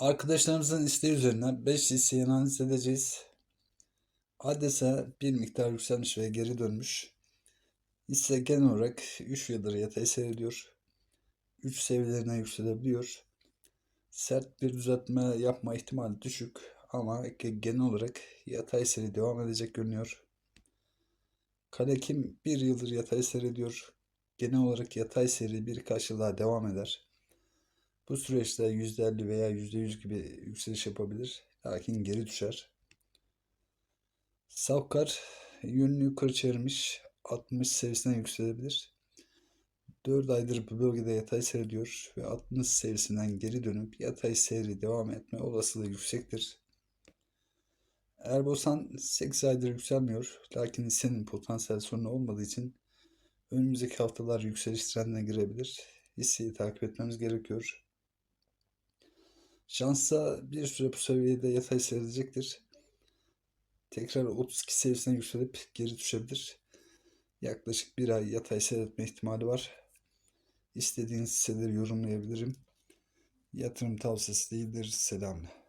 Arkadaşlarımızın isteği üzerine 5 hisseyi analiz edeceğiz. Adesa bir miktar yükselmiş ve geri dönmüş. Hisse genel olarak 3 yıldır yatay seyrediyor. 3 seviyelerine yükselebiliyor. Sert bir düzeltme yapma ihtimali düşük ama genel olarak yatay seyri devam edecek görünüyor. Kalekim bir yıldır yatay seyrediyor. Genel olarak yatay seyri birkaç yıl daha devam eder. Bu süreçte %50 veya %100 gibi yükseliş yapabilir. Lakin geri düşer. Savkar yönünü yukarı çevirmiş. 60 seviyesinden yükselebilir. 4 aydır bu bölgede yatay seyrediyor ve 60 seviyesinden geri dönüp yatay seyri devam etme olasılığı yüksektir. Erbosan 8 aydır yükselmiyor. Lakin hissenin potansiyel sorunu olmadığı için önümüzdeki haftalar yükseliş trendine girebilir. Hisseyi takip etmemiz gerekiyor. Şansa bir süre bu seviyede yatay seyredecektir. Tekrar 32 seviyesine yükselip geri düşebilir. Yaklaşık bir ay yatay seyretme ihtimali var. İstediğiniz hisseleri yorumlayabilirim. Yatırım tavsiyesi değildir. Selamlar.